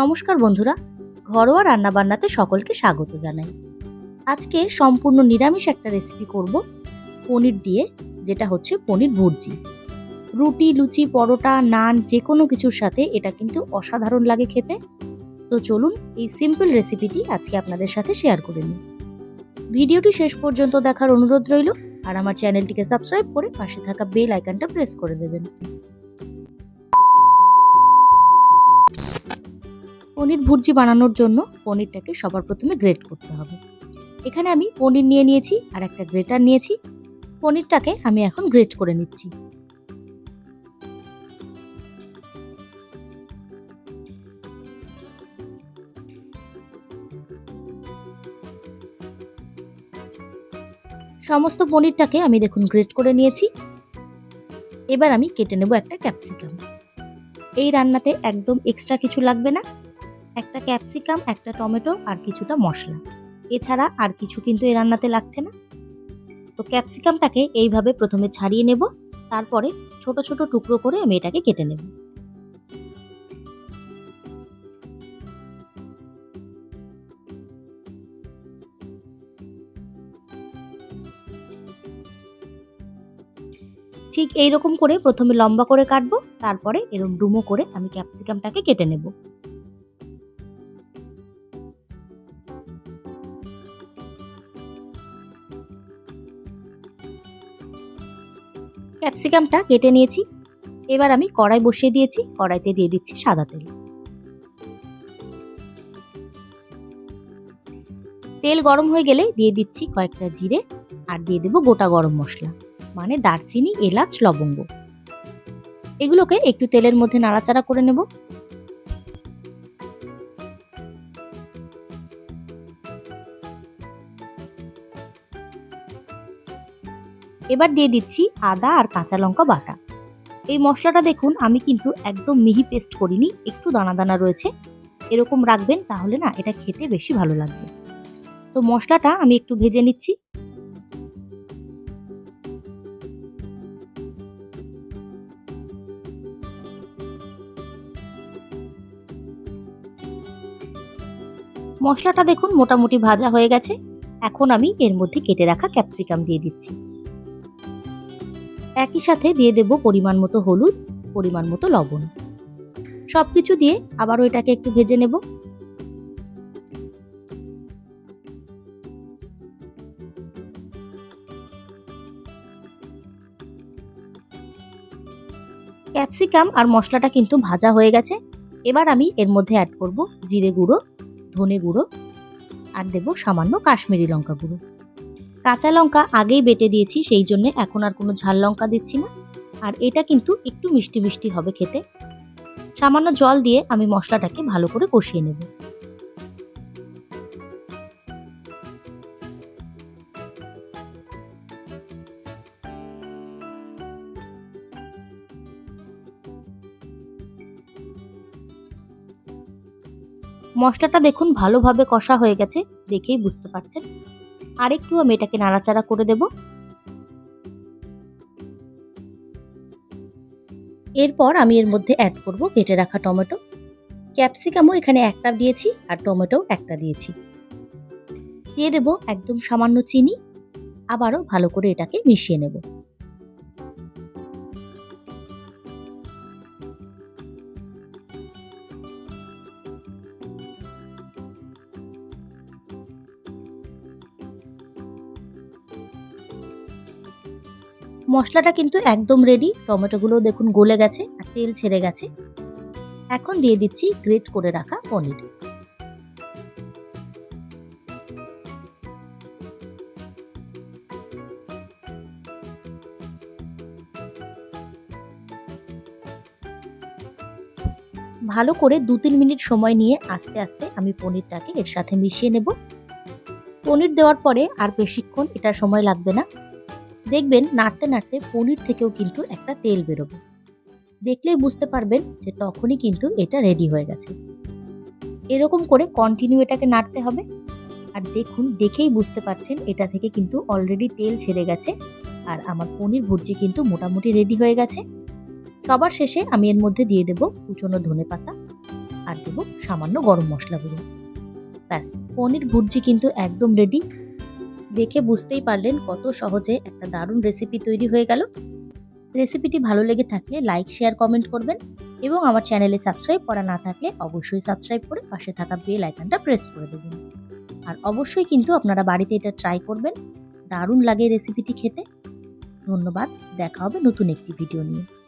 নমস্কার বন্ধুরা, ঘরোয়া রান্নাবান্নাতে সকলকে স্বাগত জানাই। আজকে সম্পূর্ণ নিরামিষ একটা রেসিপি করব, পনির দিয়ে, যেটা হচ্ছে পনির ভুর্জি। রুটি, লুচি, পরোটা, নান যে কোনো কিছুর সাথে এটা কিন্তু অসাধারণ লাগে খেতে। তো চলুন এই সিম্পল রেসিপিটি আজকে আপনাদের সাথে শেয়ার করে নিই। ভিডিওটি শেষ পর্যন্ত দেখার অনুরোধ রইল, আর আমার চ্যানেলটিকে সাবস্ক্রাইব করে পাশে থাকা বেল আইকনটা প্রেস করে দেবেন। পনির ভুর্জি বানানোর জন্য পনিরটাকে সবার প্রথমে গ্রেট করতে হবে। এখানে আমি পনির নিয়ে নিয়েছি আর একটা গ্রেটার নিয়েছি। পনিরটাকে আমি এখন গ্রেট করে নিচ্ছি। সমস্ত পনিরটাকে আমি দেখুন গ্রেট করে নিয়েছি। এবার আমি কেটে নেব একটা ক্যাপসিকাম। এই রান্নাতে একদম এক্সট্রা কিছু লাগবে না। একটা ক্যাপসিকাম, একটা টমেটো আর কিছুটা মশলা। এছাড়া আর কিছু কিন্তু এ রান্নাতে লাগছে না। তো ক্যাপসিকামটাকে এইভাবে প্রথমে ছাড়িয়ে নেব, তারপরে ছোট ছোট টুকরো করে আমি এটাকে কেটে নেব। ঠিক এই রকম করে প্রথমে লম্বা করে কাটবো, তারপরে এরকম ডুমো করে আমি ক্যাপসিকামটাকে কেটে নেব। ক্যাপসিকামটা কেটে নিয়েছি। এবার আমি কড়াই বসিয়ে দিয়েছি, কড়াইতে দিয়ে দিচ্ছি সাদা তেল। তেল গরম হয়ে গেলে দিয়ে দিচ্ছি কয়েকটা জিরে আর দিয়ে দেবো গোটা গরম মশলা মানে দারচিনি, এলাচ, লবঙ্গ। এগুলোকে একটু তেলের মধ্যে নাড়াচাড়া করে নেব। এবার দিয়ে দিচ্ছি আদা আর কাঁচা লঙ্কা বাটা। এই মশলাটা দেখুন, আমি কিন্তু একদম মিহি পেস্ট করিনি, একটু দানা দানা রয়েছে। এরকম রাখবেন তাহলে না এটা খেতে বেশি ভালো লাগবে। তো মশলাটা আমি একটু ভেজে নিচ্ছি। মশলাটা দেখুন মোটামুটি ভাজা হয়ে গেছে। এখন আমি এর মধ্যে কেটে রাখা ক্যাপসিকাম দিয়ে দিচ্ছি। একই সাথে দিয়ে দেব পরিমাণ মতো হলুদ, পরিমাণ মতো লবণ। সব কিছু দিয়ে আবারও এটাকে একটু ভেজে নেব। ক্যাপসিকাম আর মশলাটা কিন্তু ভাজা হয়ে গেছে। এবার আমি এর মধ্যে অ্যাড করব জিরে গুঁড়ো, ধনে গুঁড়ো আর দেব সামান্য কাশ্মীরি লঙ্কা গুঁড়ো। কাঁচা লঙ্কা আগেই বেটে দিয়েছি, সেই জন্য এখন আর কোনো ঝাল লঙ্কা দিচ্ছি না। আর এটা কিন্তু একটু মিষ্টি মিষ্টি হবে খেতে। সামান্য জল দিয়ে আমি মশলাটাকে ভালো করে কষিয়ে নেব। মশলাটা দেখুন ভালোভাবে কষা হয়ে গেছে, দেখেই বুঝতে পারছেন। আর একটু আমি এটাকে নাড়াচাড়া করে দেব। এরপর আমি এর মধ্যে অ্যাড করব কেটে রাখা টমেটো। ক্যাপসিকামও এখানে একটা দিয়েছি আর টমেটোও একটা দিয়েছি। দিয়ে দেব একদম সামান্য চিনি। আবারও ভালো করে এটাকে মিশিয়ে নেব। মশলাটা কিন্তু একদম রেডি টমেটোগুলো দেখুন গলে গেছে আর তেল ছেড়ে গেছে। এখন দিয়ে দিচ্ছি গ্রেট করে রাখা পনির। ভালো করে দু তিন মিনিট সময় নিয়ে আস্তে আস্তে আমি পনিরটাকে এর সাথে মিশিয়ে নেব। পনির দেওয়ার পরে আর বেশিক্ষণ এটা সময় লাগবে না। দেখবেন নাড়তে নাড়তে পনির থেকেও কিন্তু একটা তেল বেরোবে। দেখলেই বুঝতে পারবেন যে তখনই কিন্তু এটা রেডি হয়ে গেছে। এরকম করে কন্টিনিউ এটাকে নাড়তে হবে। আর দেখুন, দেখেই বুঝতে পারছেন এটা থেকে কিন্তু অলরেডি তেল ছেড়ে গেছে আর আমার পনির ভুর্জি কিন্তু মোটামুটি রেডি হয়ে গেছে। সবার শেষে আমি এর মধ্যে দিয়ে দেব কুচনো ধনে পাতা আর দেবো সামান্য গরম মশলা গুঁড়ো। ব্যাস, পনির ভুর্জি কিন্তু একদম রেডি দেখে বুঝতেই পারলেন কত সহজে একটা দারুণ রেসিপি তৈরি হয়ে গেল। রেসিপিটি ভালো লেগে থাকলে লাইক শেয়ার কমেন্ট করবেন এবং আমার চ্যানেলে সাবস্ক্রাইব করা না থাকলে অবশ্যই সাবস্ক্রাইব করে পাশে থাকা বেল আইকনটা প্রেস করে দেবেন। আর অবশ্যই কিন্তু আপনারা বাড়িতে এটা ট্রাই করবেন। দারুণ লাগে রেসিপিটি খেতে। ধন্যবাদ। দেখা হবে নতুন একটি ভিডিও নিয়ে।